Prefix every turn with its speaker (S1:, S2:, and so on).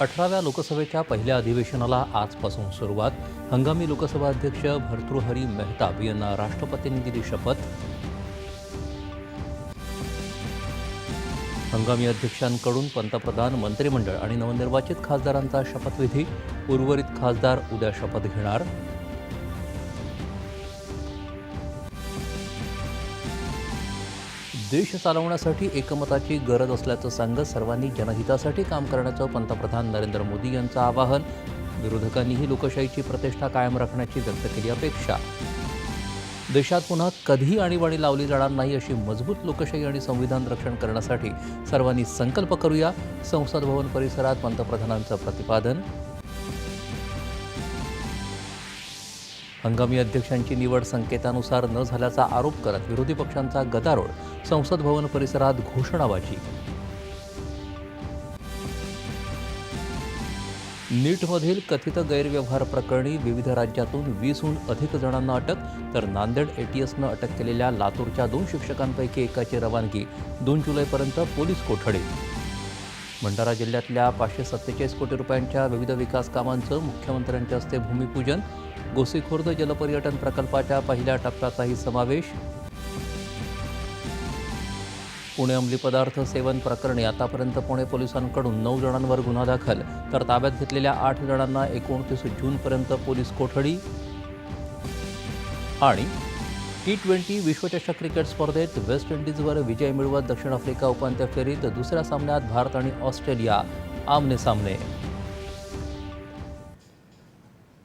S1: अठराव्या लोकसभेच्या पहिल्या अधिवेशनाला आजपासून सुरुवात. हंगामी लोकसभा अध्यक्ष भर्तृहरी मेहताब यांना राष्ट्रपतींनी दिली शपथ. हंगामी अध्यक्षांकडून पंतप्रधान मंत्रिमंडळ आणि नवनिर्वाचित खासदारांचा शपथविधी. उर्वरित खासदार उद्या शपथ घेणार. देश चालवण्यासाठी एकमताची गरज असल्याचं सांगत सर्वांनी जनहितासाठी काम करण्याचं पंतप्रधान नरेंद्र मोदी यांचं आवाहन. विरोधकांनीही लोकशाहीची प्रतिष्ठा कायम राखण्याची व्यक्त केली अपेक्षा. देशात पुन्हा कधीही आणीबाणी लावली जाणार नाही अशी मजबूत लोकशाही आणि संविधान रक्षण करण्यासाठी सर्वांनी संकल्प करूया. संसद भवन परिसरात पंतप्रधानांचं प्रतिपादन. हंगामी अध्यक्षांची निवड संकेतानुसार न झाल्याचा आरोप करत विरोधी पक्षांचा गदारोळ संसद भवन परिसरात घोषणाबाजी. नीटमधील कथित गैरव्यवहार प्रकरणी विविध राज्यातून वीसहून अधिक जणांना अटक तर नांदेड एटीएसनं अटक केलेल्या लातूरच्या दोन शिक्षकांपैकी एकाची रवानगी दोन जुलैपर्यंत पोलीस कोठडीत भंडारा जिल्ह्यातल्या पाचशे सत्तेचाळीस कोटी रुपयांच्या विविध विकास कामांचं मुख्यमंत्र्यांच्या हस्ते भूमिपूजन गोसीखुर्द जलपर्यटन प्रकल्पाच्या पहिल्या टप्प्याचाही समावेश. पुणे अंमली पदार्थ सेवन प्रकरणी आतापर्यंत पुणे पोलिसांकडून नऊ जणांवर गुन्हा दाखल तर ताब्यात घेतलेल्या आठ जणांना एकोणतीस जूनपर्यंत पोलीस कोठडी आणि टी ट्वेंटी विश्वचषक क्रिकेट स्पर्धेत वेस्ट इंडिजवर विजय मिळवत दक्षिण आफ्रिका उपांत्य फेरीत दुसऱ्या सामन्यात भारत आणि ऑस्ट्रेलिया आमने सामने.